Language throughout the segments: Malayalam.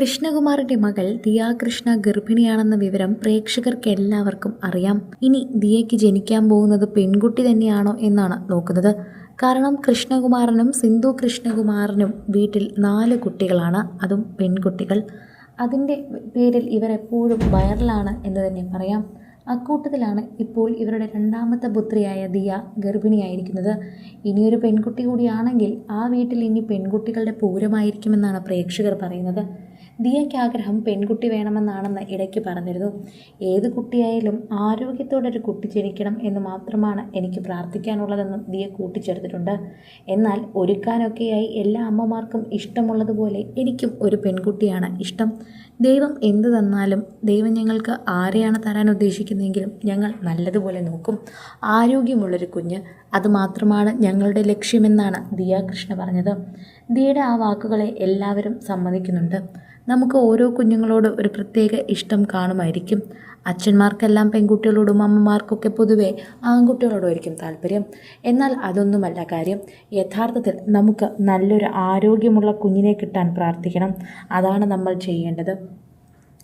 കൃഷ്ണകുമാറിന്റെ മകൾ ദിയാകൃഷ്ണ ഗർഭിണിയാണെന്ന വിവരം പ്രേക്ഷകർക്ക് എല്ലാവർക്കും അറിയാം. ഇനി ദിയയ്ക്ക് ജനിക്കാൻ പോകുന്നത് പെൺകുട്ടി തന്നെയാണോ എന്നാണ് നോക്കുന്നത്. കാരണം കൃഷ്ണകുമാറിനും സിന്ധു കൃഷ്ണകുമാറിനും വീട്ടിൽ നാല് കുട്ടികളാണ്. അതും പെൺകുട്ടികൾ. അതിന്റെ പേരിൽ ഇവരെപ്പോഴും വൈറലാണ് എന്ന് തന്നെ പറയാം. അക്കൂട്ടത്തിലാണ് ഇപ്പോൾ ഇവരുടെ രണ്ടാമത്തെ പുത്രിയായ ദിയ ഗർഭിണിയായിരിക്കുന്നത്. ഇനിയൊരു പെൺകുട്ടി കൂടിയാണെങ്കിൽ ആ വീട്ടിൽ ഇനി പെൺകുട്ടികളുടെ പൂരമായിരിക്കുമെന്നാണ് പ്രേക്ഷകർ പറയുന്നത്. ദിയയ്ക്ക് ആഗ്രഹം പെൺകുട്ടി വേണമെന്നാണെന്ന് ഇടയ്ക്ക് പറഞ്ഞിരുന്നു. ഏത് കുട്ടിയായാലും ആരോഗ്യത്തോടെ ഒരു കുട്ടി ജനിക്കണം എന്ന് മാത്രമാണ് എനിക്ക് പ്രാർത്ഥിക്കാനുള്ളതെന്നും ദിയ കൂട്ടിച്ചേർത്തിട്ടുണ്ട്. എന്നാൽ ഒരുക്കാനൊക്കെയായി എല്ലാ അമ്മമാർക്കും ഇഷ്ടമുള്ളതുപോലെ എനിക്കും ഒരു പെൺകുട്ടിയാണ് ഇഷ്ടം. ദൈവം എന്ത് തന്നാലും ദൈവം ഞങ്ങൾക്ക് ആരെയാണ് തരാൻ ഉദ്ദേശിക്കുന്നതെങ്കിലും ഞങ്ങൾ നല്ലതുപോലെ നോക്കും. ആരോഗ്യമുള്ളൊരു കുഞ്ഞ് അതുമാത്രമാണ് ഞങ്ങളുടെ ലക്ഷ്യമെന്നാണ് ദിയ കൃഷ്ണ പറഞ്ഞത്. ദിയയുടെ ആ വാക്കുകളെ എല്ലാവരും സമ്മതിക്കുന്നുണ്ട്. നമുക്ക് ഓരോ കുഞ്ഞുങ്ങളോട് ഒരു പ്രത്യേക ഇഷ്ടം കാണുമായിരിക്കും. അച്ഛന്മാർക്കെല്ലാം പെൺകുട്ടികളോടും അമ്മമാർക്കൊക്കെ പൊതുവെ ആൺകുട്ടികളോടുമായിരിക്കും താല്പര്യം. എന്നാൽ അതൊന്നുമല്ല കാര്യം. യഥാർത്ഥത്തിൽ നമുക്ക് നല്ലൊരു ആരോഗ്യമുള്ള കുഞ്ഞിനെ കിട്ടാൻ പ്രാർത്ഥിക്കണം. അതാണ് നമ്മൾ ചെയ്യേണ്ടത്.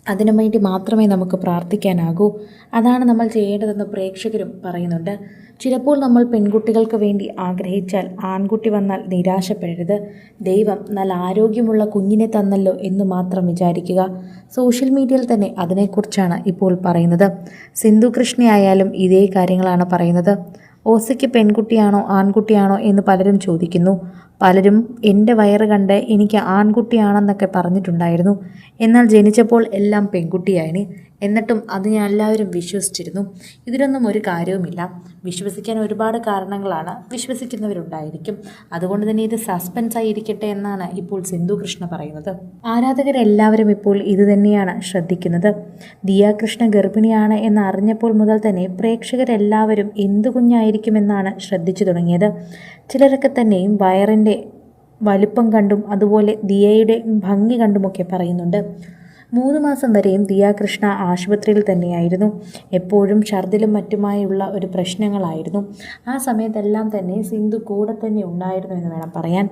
അതിനു വേണ്ടി മാത്രമേ നമുക്ക് പ്രാർത്ഥിക്കാനാകൂ. അതാണ് നമ്മൾ ചെയ്യേണ്ടതെന്ന് പ്രേക്ഷകരും പറയുന്നുണ്ട്. ചിലപ്പോൾ നമ്മൾ പെൺകുട്ടികൾക്ക് വേണ്ടി ആഗ്രഹിച്ചാൽ ആൺകുട്ടി വന്നാൽ നിരാശപ്പെടരുത്. ദൈവം നല്ല ആരോഗ്യമുള്ള കുഞ്ഞിനെ തന്നല്ലോ എന്ന് മാത്രം വിചാരിക്കുക. സോഷ്യൽ മീഡിയയിൽ തന്നെ അതിനെക്കുറിച്ചാണ് ഇപ്പോൾ പറയുന്നത്. സിന്ധു കൃഷ്ണയായാലും ഇതേ കാര്യങ്ങളാണ് പറയുന്നത്. ഓസയ്ക്ക് പെൺകുട്ടിയാണോ ആൺകുട്ടിയാണോ എന്ന് പലരും ചോദിക്കുന്നു. പലരും എന്റെ വയറ് കണ്ട് എനിക്ക് ആൺകുട്ടിയാണെന്നൊക്കെ പറഞ്ഞിട്ടുണ്ടായിരുന്നു. എന്നാൽ ജനിച്ചപ്പോൾ എല്ലാം പെൺകുട്ടിയായിന്. എന്നിട്ടും അത് ഞാൻ എല്ലാവരും വിശ്വസിച്ചിരുന്നു. ഇതിലൊന്നും ഒരു കാര്യവുമില്ല. വിശ്വസിക്കാൻ ഒരുപാട് കാരണങ്ങളാണ് വിശ്വസിക്കുന്നവരുണ്ടായിരിക്കും. അതുകൊണ്ട് തന്നെ ഇത് സസ്പെൻസ് ആയിരിക്കട്ടെ എന്നാണ് ഇപ്പോൾ സിന്ധു കൃഷ്ണ പറയുന്നത്. ആരാധകരെല്ലാവരും ഇപ്പോൾ ഇത് തന്നെയാണ് ശ്രദ്ധിക്കുന്നത്. ദിയ കൃഷ്ണ ഗർഭിണിയാണ് എന്ന് അറിഞ്ഞപ്പോൾ മുതൽ തന്നെ പ്രേക്ഷകരെല്ലാവരും എന്തു കുഞ്ഞായിരിക്കുമെന്നാണ് ശ്രദ്ധിച്ചു തുടങ്ങിയത്. ചിലരൊക്കെ തന്നെയും വയറിന്റെ വലുപ്പം കണ്ടും അതുപോലെ ദിയയുടെ ഭംഗി കണ്ടുമൊക്കെ പറയുന്നുണ്ട്. മൂന്ന് മാസം വരെയും ദിയ കൃഷ്ണ ആശുപത്രിയിൽ തന്നെയായിരുന്നു. എപ്പോഴും ഛർദിലും മറ്റുമായുള്ള ഒരു പ്രശ്നങ്ങളായിരുന്നു. ആ സമയത്തെല്ലാം തന്നെ സിന്ധു കൂടെ തന്നെ ഉണ്ടായിരുന്നു എന്ന് വേണം പറയാൻ.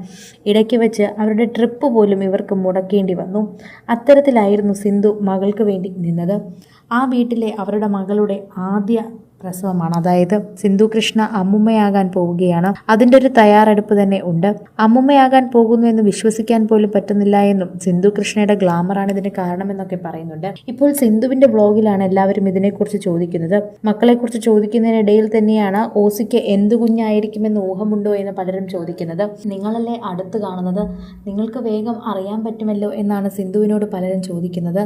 ഇടയ്ക്ക് വെച്ച് അവരുടെ ട്രിപ്പ് പോലും ഇവർക്ക് മുടക്കേണ്ടി വന്നു. അത്തരത്തിലായിരുന്നു സിന്ധു മകൾക്ക് വേണ്ടി നിന്നത്. ആ വീട്ടിലെ അവരുടെ മകളുടെ ആദ്യ പ്രസവമാണ്. അതായത് സിന്ധു കൃഷ്ണ അമ്മുമ്മയാകാൻ പോവുകയാണ്. അതിന്റെ ഒരു തയ്യാറെടുപ്പ് തന്നെ ഉണ്ട്. അമ്മുമ്മയാകാൻ പോകുന്നു എന്ന് വിശ്വസിക്കാൻ പോലും പറ്റുന്നില്ല എന്നും സിന്ധു കൃഷ്ണയുടെ ഗ്ലാമറാണ് ഇതിന് കാരണമെന്നൊക്കെ പറയുന്നുണ്ട്. ഇപ്പോൾ സിന്ധുവിന്റെ ബ്ലോഗിലാണ് എല്ലാവരും ഇതിനെക്കുറിച്ച് ചോദിക്കുന്നത്. മക്കളെക്കുറിച്ച് ചോദിക്കുന്നതിനിടയിൽ തന്നെയാണ് ഓസിക്ക് എന്ത് കുഞ്ഞായിരിക്കുമെന്ന് ഊഹമുണ്ടോ എന്ന് പലരും ചോദിക്കുന്നത്. നിങ്ങളല്ലേ അടുത്ത് കാണുന്നത്? നിങ്ങൾക്ക് വേഗം അറിയാൻ പറ്റുമല്ലോ എന്നാണ് സിന്ധുവിനോട് പലരും ചോദിക്കുന്നത്.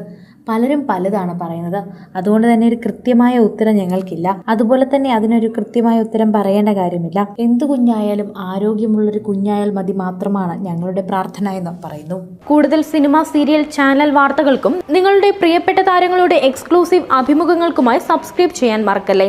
പലരും പലതാണ് പറയുന്നത്. അതുകൊണ്ട് തന്നെ ഒരു കൃത്യമായ ഉത്തരം ഞങ്ങൾക്കില്ല. അതുപോലെ തന്നെ അതിനൊരു കൃത്യമായ ഉത്തരം പറയേണ്ട കാര്യമില്ല. എന്ത് കുഞ്ഞായാലും ആരോഗ്യമുള്ളൊരു കുഞ്ഞായാൽ മതി മാത്രമാണ് ഞങ്ങളുടെ പ്രാർത്ഥന എന്ന് പറയുന്നു. കൂടുതൽ സിനിമ സീരിയൽ ചാനൽ വാർത്തകൾക്കും നിങ്ങളുടെ പ്രിയപ്പെട്ട താരങ്ങളുടെ എക്സ്ക്ലൂസീവ് അഭിമുഖങ്ങൾക്കുമായി സബ്സ്ക്രൈബ് ചെയ്യാൻ മറക്കല്ലേ?